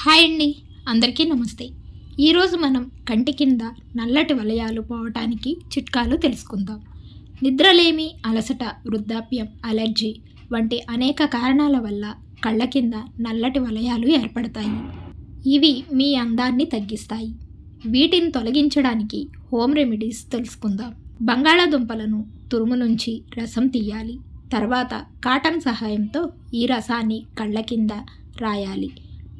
Hi అండి. అందరికీ నమస్తే. ఈరోజు మనం కంటి కింద నల్లటి వలయాలు పోవటానికి చిట్కాలు తెలుసుకుందాం. నిద్రలేమి అలసట వృద్ధాప్యం అలర్జీ వంటి అనేక కారణాల వల్ల కళ్ళ కింద నల్లటి వలయాలు ఏర్పడతాయి. ఇవి మీ అందాన్ని తగ్గిస్తాయి. వీటిని తొలగించడానికి హోమ్ రెమెడీస్ తెలుసుకుందాం. బంగాళాదుంపలను తురుము నుంచి రసం తీయాలి. తర్వాత కాటన్ సహాయంతో ఈ రసాన్ని కళ్ళ కింద రాయాలి.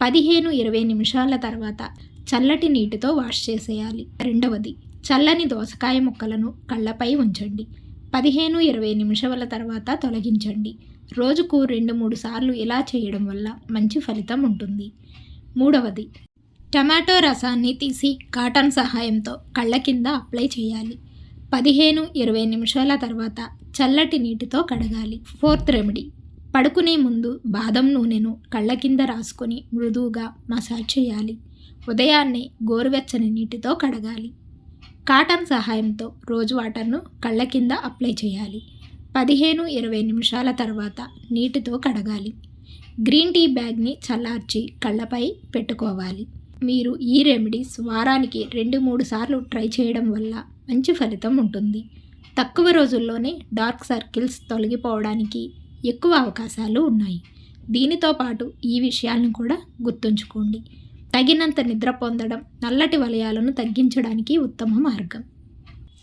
పదిహేను ఇరవై నిమిషాల తర్వాత చల్లటి నీటితో వాష్ చేసేయాలి. రెండవది చల్లని దోసకాయ ముక్కలను కళ్ళపై ఉంచండి. పదిహేను ఇరవై నిమిషాల తర్వాత తొలగించండి. రోజుకు రెండు మూడు సార్లు ఇలా చేయడం వల్ల మంచి ఫలితం ఉంటుంది. మూడవది టమాటో రసాన్ని తీసి కాటన్ సహాయంతో కళ్ళ కింద అప్లై చేయాలి. పదిహేను ఇరవై నిమిషాల తర్వాత చల్లటి నీటితో కడగాలి. ఫోర్త్ రెమెడీ పడుకునే ముందు బాదం నూనెను కళ్ళ కింద రాసుకొని మృదువుగా మసాజ్ చేయాలి. ఉదయాన్నే గోరువెచ్చని నీటితో కడగాలి. కాటన్ సహాయంతో రోజు వాటర్ను కళ్ళ కింద అప్లై చేయాలి. పదిహేను ఇరవై నిమిషాల తర్వాత నీటితో కడగాలి. గ్రీన్ టీ బ్యాగ్ని చల్లార్చి కళ్ళపై పెట్టుకోవాలి. మీరు ఈ రెమెడీస్ వారానికి రెండు మూడు సార్లు ట్రై చేయడం వల్ల మంచి ఫలితం ఉంటుంది. తక్కువ రోజుల్లోనే డార్క్ సర్కిల్స్ తొలగిపోవడానికి ఎక్కువ అవకాశాలు ఉన్నాయి. దీనితో పాటు ఈ విషయాలను కూడా గుర్తుంచుకోండి. తగినంత నిద్ర పొందడం నల్లటి వలయాలను తగ్గించడానికి ఉత్తమ మార్గం.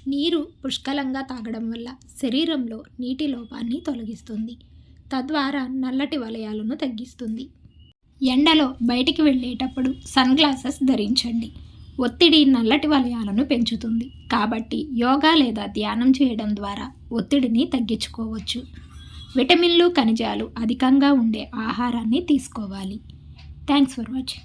నీరు పుష్కలంగా తాగడం వల్ల శరీరంలో నీటి లోపాన్ని తొలగిస్తుంది. తద్వారా నల్లటి వలయాలను తగ్గిస్తుంది. ఎండలో బయటికి వెళ్ళేటప్పుడు సన్ గ్లాసెస్ ధరించండి. ఒత్తిడి నల్లటి వలయాలను పెంచుతుంది. కాబట్టి యోగా లేదా ధ్యానం చేయడం ద్వారా ఒత్తిడిని తగ్గించుకోవచ్చు. విటమిన్లు ఖనిజాలు అధికంగా ఉండే ఆహారాన్ని తీసుకోవాలి. Thanks for watching.